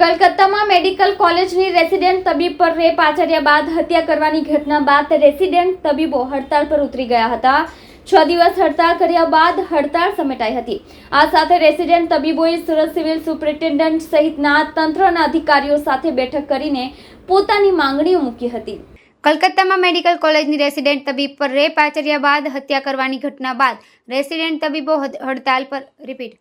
કલકત્તામાં medical કોલેજની resident તબીબ પર રેપ આચર્યા બાદ હત્યા કરવાની ઘટના બાદ રેસિડેન્ટ તબીબો હડતાળ પર ઉતરી ગયા હતા. છ દિવસ હડતાળ કર્યા બાદ હડતાળ સમેટાઈ હતી. આ સાથે રેસિડેન્ટ તબીબોએ સુરત સિવિલ સુપ્રિન્ટેન્ડન્ટ સહિતના તંત્રના અધિકારીઓ સાથે બેઠક કરીને પોતાની માંગણીઓ મૂકી હતી. કલકત્તામાં મેડિકલ કોલેજની રેસિડેન્ટ તબીબ પર રેપ આચર્યા બાદ હત્યા કરવાની ઘટના બાદ રેસિડેન્ટ તબીબો હડતાલ પર રિપીટ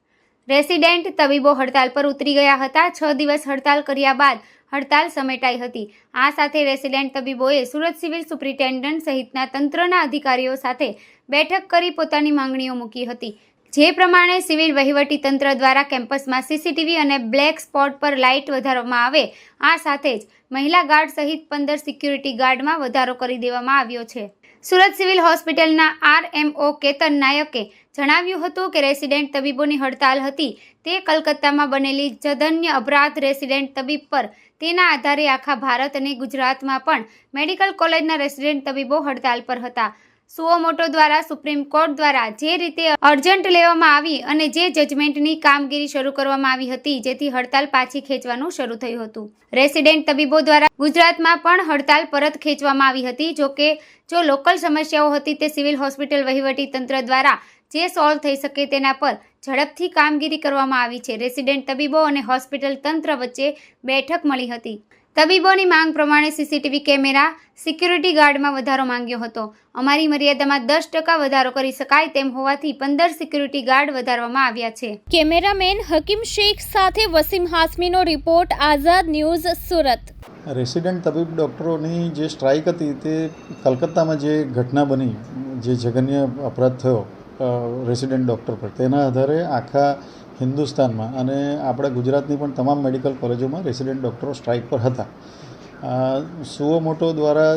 રેસિડેન્ટ તબીબો હડતાલ પર ઉતરી ગયા હતા. છ દિવસ હડતાલ કર્યા બાદ હડતાલ સમેટાઈ હતી. આ સાથે રેસિડેન્ટ તબીબોએ સુરત સિવિલ સુપ્રિન્ટેન્ડન્ટ સહિતના તંત્રના અધિકારીઓ સાથે બેઠક કરી પોતાની માંગણીઓ મૂકી હતી. જે પ્રમાણે સિવિલ વહીવટી તંત્ર દ્વારા કેમ્પસમાં સીસીટીવી અને બ્લેક સ્પોટ પર લાઇટ વધારવામાં આવે, આ સાથે જ મહિલા ગાર્ડ સહિત પંદર સિક્યુરિટી ગાર્ડમાં વધારો કરી દેવામાં આવ્યો છે. સુરત સિવિલ હોસ્પિટલના આરએમઓ કેતન નાયકે જણાવ્યું હતું કે રેસિડેન્ટ તબીબોની હડતાલ હતી. તે કલકત્તામાં બનેલી જધન્ય અપરાધ રેસિડેન્ટ તબીબ પર તેના આધારે આખા ભારત અને ગુજરાતમાં પણ મેડિકલ કોલેજના રેસિડેન્ટ તબીબો હડતાલ પર હતા. સુઓ મોટો દ્વારા સુપ્રીમ કોર્ટ દ્વારા જે રીતે અર્જન્ટ લેવામાં આવી અને જે જજમેન્ટની કામગીરી શરૂ કરવામાં આવી હતી, જેથી હડતાલ પાછી ખેંચવાનું શરૂ થયું હતું. રેસિડેન્ટ તબીબો દ્વારા ગુજરાતમાં પણ હડતાલ પરત ખેંચવામાં આવી હતી, જો કે જો લોકલ સમસ્યાઓ હતી તે સિવિલ હોસ્પિટલ વહીવટી તંત્ર દ્વારા જે સોલ્વ થઈ શકે તેના પર ઝડપથી કામગીરી કરવામાં આવી છે. રેસિડેન્ટ તબીબો અને હોસ્પિટલ તંત્ર વચ્ચે બેઠક મળી હતી. તબીબોની માંગ પ્રમાણે સીસીટીવી કેમેરા સિક્યુરિટી ગાર્ડમાં વધારો માંગ્યો હતો. અમારી મર્યાદામાં દસ ટકા વધારો કરી શકાય તેમ હોવાથી પંદર સિક્યુરિટી ગાર્ડ વધારવામાં આવ્યા છે. કેમેરામેન હકીમ શેખ સાથે Wasim હાસમીનો report Azad news Surat. Resident તબીબ ડૉક્ટરોની જે સ્ટ્રાઇક હતી તે કલકત્તામાં જે ઘટના બની જે જઘન્ય અપરાધ થયો રેસિડેન્ટ ડૉક્ટર પર. તેના આધારે આખા હિન્દુસ્તાનમાં અને આપણા ગુજરાતની પણ તમામ મેડિકલ કોલેજોમાં રેસિડેન્ટ ડૉક્ટરો સ્ટ્રાઇક પર હતા. સુઓ મોટો દ્વારા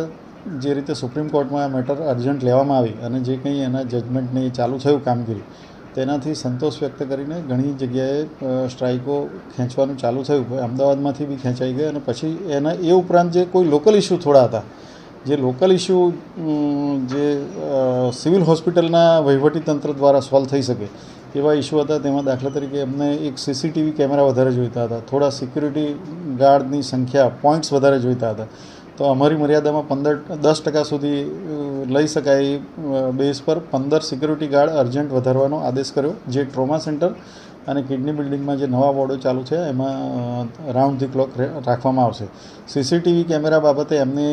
જે રીતે સુપ્રીમ કોર્ટમાં આ મેટર અર્જન્ટ લેવામાં આવી અને જે કંઈ એના જજમેન્ટને એ ચાલુ થયું કામગીરી, તેનાથી સંતોષ વ્યક્ત કરીને ઘણી જગ્યાએ સ્ટ્રાઇકો ખેંચવાનું ચાલુ થયું. અમદાવાદમાંથી બી ખેંચાઈ ગઈ અને પછી એના, એ ઉપરાંત જે કોઈ લોકલ ઇસ્યુ થોડા હતા જે લોકલ ઇસ્યુ જે સિવિલ હોસ્પિટલના વહીવટીતંત્ર દ્વારા સોલ્વ થઈ શકે, એવા ઇસ્યુ હતા. તેમાં દાખલા તરીકે એમને એક સીસીટીવી કેમેરા વધારે જોઈતા હતા. થોડા સિક્યુરિટી ગાર્ડની સંખ્યા પોઈન્ટ્સ વધારે જોઈતા હતા. તો અમારી મર્યાદામાં પંદર, દસ ટકા સુધી લઈ શકાય બેઝ પર પંદર સિક્યુરિટી ગાર્ડ અર્જન્ટ વધારવાનો આદેશ કર્યો, જે ટ્રોમા સેન્ટર અને કિડની બિલ્ડિંગમાં જે નવા વોર્ડો ચાલુ છે, એમાં રાઉન્ડ ધી ક્લોક રાખવામાં આવશે. સીસીટીવી કેમેરા બાબતે એમને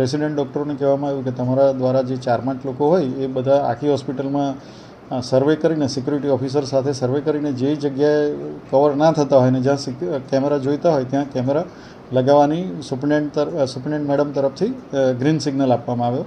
રેસિડેન્ટ ડૉક્ટરોને કહેવામાં આવ્યું કે તમારા દ્વારા જે ચાર પાંચ લોકો હોય, એ બધા આખી હોસ્પિટલમાં સર્વે કરીને, સિક્યુરિટી ઓફિસર સાથે સર્વે કરીને જે જગ્યાએ કવર ના થતા હોય ને જ્યાં કેમેરા જોઈતા હોય, ત્યાં કેમેરા લગાવવાની સુપ્રિન્ટેન્ટ તર સુપ્રિન્ટેન્ટ મેડમ તરફથી ગ્રીન સિગ્નલ આપવામાં આવ્યો.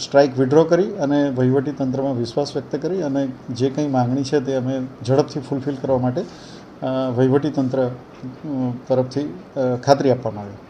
સ્ટ્રાઇક વિડ્રો કરી અને વહીવટી તંત્રમાં વિશ્વાસ વ્યક્ત કરી અને જે કંઈ માંગણી છે તે અમે ઝડપથી ફૂલફિલ કરવા માટે વહીવટી તંત્ર તરફથી ખાતરી આપવામાં આવી.